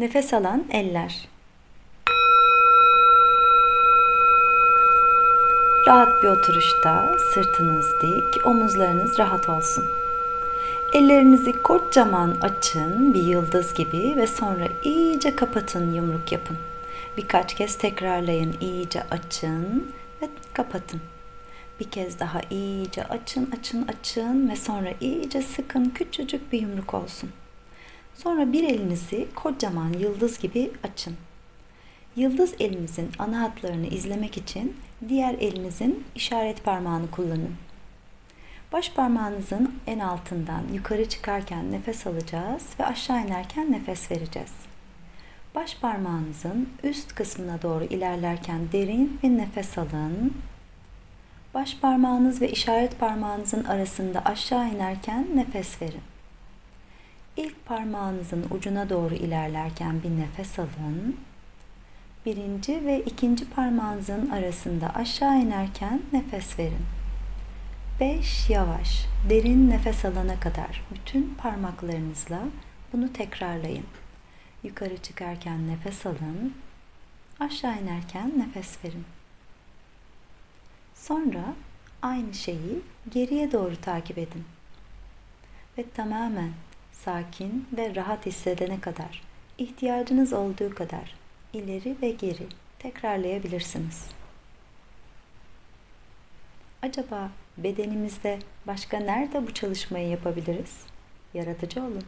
Nefes alan eller. Rahat bir oturuşta sırtınız dik, omuzlarınız rahat olsun. Ellerinizi kocaman açın bir yıldız gibi ve sonra iyice kapatın yumruk yapın. Birkaç kez tekrarlayın. iyice açın ve kapatın. Bir kez daha iyice açın, açın, açın ve sonra iyice sıkın. Küçücük bir yumruk olsun. Sonra bir elinizi kocaman yıldız gibi açın. Yıldız elinizin ana hatlarını izlemek için diğer elinizin işaret parmağını kullanın. Baş parmağınızın en altından yukarı çıkarken nefes alacağız ve aşağı inerken nefes vereceğiz. Baş parmağınızın üst kısmına doğru ilerlerken derin bir nefes alın. Baş parmağınız ve işaret parmağınızın arasında aşağı inerken nefes verin. İlk parmağınızın ucuna doğru ilerlerken bir nefes alın. Birinci ve ikinci parmağınızın arasında aşağı inerken nefes verin. 5 yavaş, derin nefes alana kadar bütün parmaklarınızla bunu tekrarlayın. Yukarı çıkarken nefes alın, aşağı inerken nefes verin. Sonra aynı şeyi geriye doğru takip edin. Ve tamamen sakin ve rahat hissedene kadar, ihtiyacınız olduğu kadar ileri ve geri tekrarlayabilirsiniz. Acaba bedenimizde başka nerede bu çalışmayı yapabiliriz? Yaratıcı olun.